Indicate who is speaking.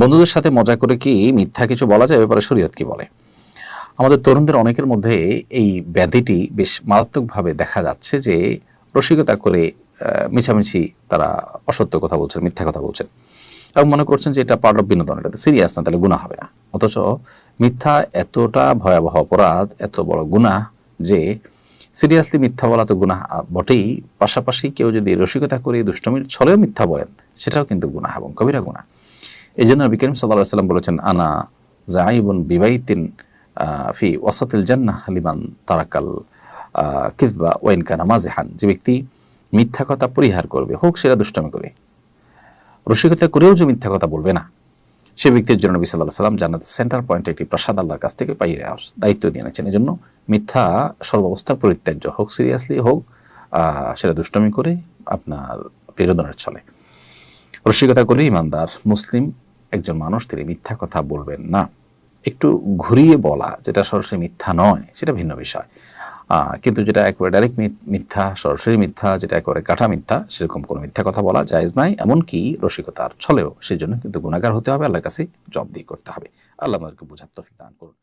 Speaker 1: বন্ধুদের সাথে মজা করে কি মিথ্যা কিছু বলা যায়? ব্যাপারে শরীয়ত কি বলে? আমাদের তরুণদের অনেকের মধ্যে এই ব্যাধিটি বেশ মারাত্মকভাবে দেখা যাচ্ছে যে রসিকতা করে মিছামিছি তারা অসত্য কথা বলছেন, মিথ্যা কথা বলছেন। এবং মনে করছেন যে এটা পার্ট অফ বিনোদন এটা সিরিয়াস না, তাহলে গুণা হবে না। অথচ মিথ্যা এতটা ভয়াবহ অপরাধ, এত বড় গুণা যে সিরিয়াসলি মিথ্যা বলা তো গুণা বটেই। পাশাপাশি কেউ যদি রসিকতা করে দুষ্টমির ছলেও মিথ্যা বলেন, সেটাও কিন্তু গুণা এবং কবিরা গুণা এই জন্য নবী করিম সাল্লাহ সাল্লাম বলেছেন, আনা জাইবুন বিবাইতিন ফি ওয়াসাতিল জান্নাহ লিমান তারাকাল কিসবা ওয়াইন কানা মাজেহান যে ব্যক্তি মিথ্যা কথা পরিহার করবে, হোক সেটা দুষ্টমি করে। রসিকতা করেও যে মিথ্যা কথা বলবে না। সে ব্যক্তির জন্য নবী সাল্লাহ সাল্লাম জান্নাত সেন্টার পয়েন্টে একটি প্রসাদ আল্লাহর কাছ থেকে পাইয়ে নেওয়ার দায়িত্ব দিয়ে নিয়েছেন এই জন্য মিথ্যা সর্বাবস্থা পরিত্যাজ্য হোক, সিরিয়াসলি হোক সেটা দুষ্টমি করে আপনার বিনোদনের চলে রসিকতা করে ইমানদার, মুসলিম একজন মানুষ তিনি মিথ্যা কথা বলবেন না। একটু ঘুরিয়ে বলা, যেটা সরাসরি মিথ্যা নয়, সেটা ভিন্ন বিষয়। কিন্তু যেটা একবারে ডাইরেক্ট মিথ্যা, সরাসরি মিথ্যা, যেটা একবারে কাটা মিথ্যা, সেরকম কোনো মিথ্যা কথা বলা জায়েজ নাই, এমনকি রসিকতার ছলেও সেই জন্য কিন্তু গুণাগার হতে হবে, আল্লাহর কাছে জব দিয়ে করতে হবে। আল্লাহ আমাদেরকে বোঝার তফিক দান করুন।